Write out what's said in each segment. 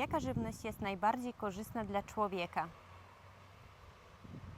Jaka żywność jest najbardziej korzystna dla człowieka?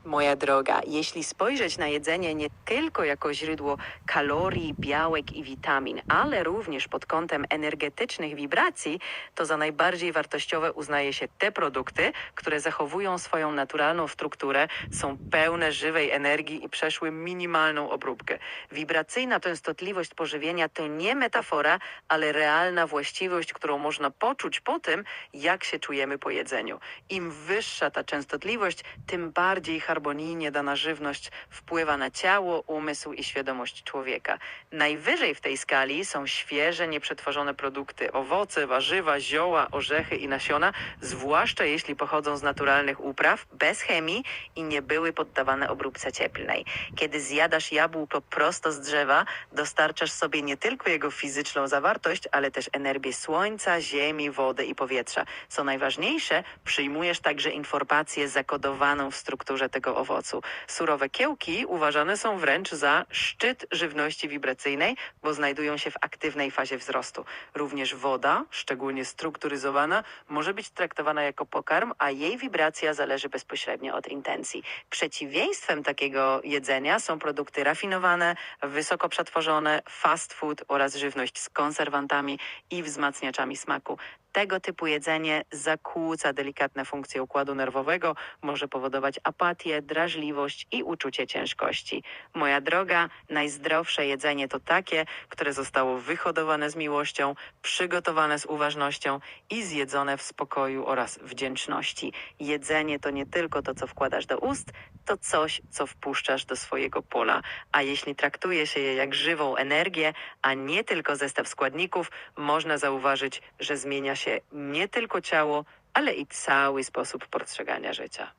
Moja droga, jeśli spojrzeć na jedzenie nie tylko jako źródło kalorii, białek i witamin, ale również pod kątem energetycznych wibracji, to za najbardziej wartościowe uznaje się te produkty, które zachowują swoją naturalną strukturę, są pełne żywej energii i przeszły minimalną obróbkę. Wibracyjna częstotliwość pożywienia to nie metafora, ale realna właściwość, którą można poczuć po tym, jak się czujemy po jedzeniu. Im wyższa ta częstotliwość, tym bardziej harmonijnie dana żywność wpływa na ciało, umysł i świadomość człowieka. Najwyżej w tej skali są świeże, nieprzetworzone produkty, owoce, warzywa, zioła, orzechy i nasiona, zwłaszcza jeśli pochodzą z naturalnych upraw, bez chemii i nie były poddawane obróbce cieplnej. Kiedy zjadasz jabłko prosto z drzewa, dostarczasz sobie nie tylko jego fizyczną zawartość, ale też energię słońca, ziemi, wody i powietrza. Co najważniejsze, przyjmujesz także informację zakodowaną w strukturze tego owocu. Surowe kiełki uważane są wręcz za szczyt żywności wibracyjnej, bo znajdują się w aktywnej fazie wzrostu. Również woda, szczególnie strukturyzowana, może być traktowana jako pokarm, a jej wibracja zależy bezpośrednio od intencji. Przeciwieństwem takiego jedzenia są produkty rafinowane, wysoko przetworzone, fast food oraz żywność z konserwantami i wzmacniaczami smaku. Tego typu jedzenie zakłóca delikatne funkcje układu nerwowego, może powodować apatię, drażliwość i uczucie ciężkości. Moja droga, najzdrowsze jedzenie to takie, które zostało wyhodowane z miłością, przygotowane z uważnością i zjedzone w spokoju oraz wdzięczności. Jedzenie to nie tylko to, co wkładasz do ust, to coś, co wpuszczasz do swojego pola. A jeśli traktuje się je jak żywą energię, a nie tylko zestaw składników, można zauważyć, że zmienia się nie tylko ciało, ale i cały sposób postrzegania życia.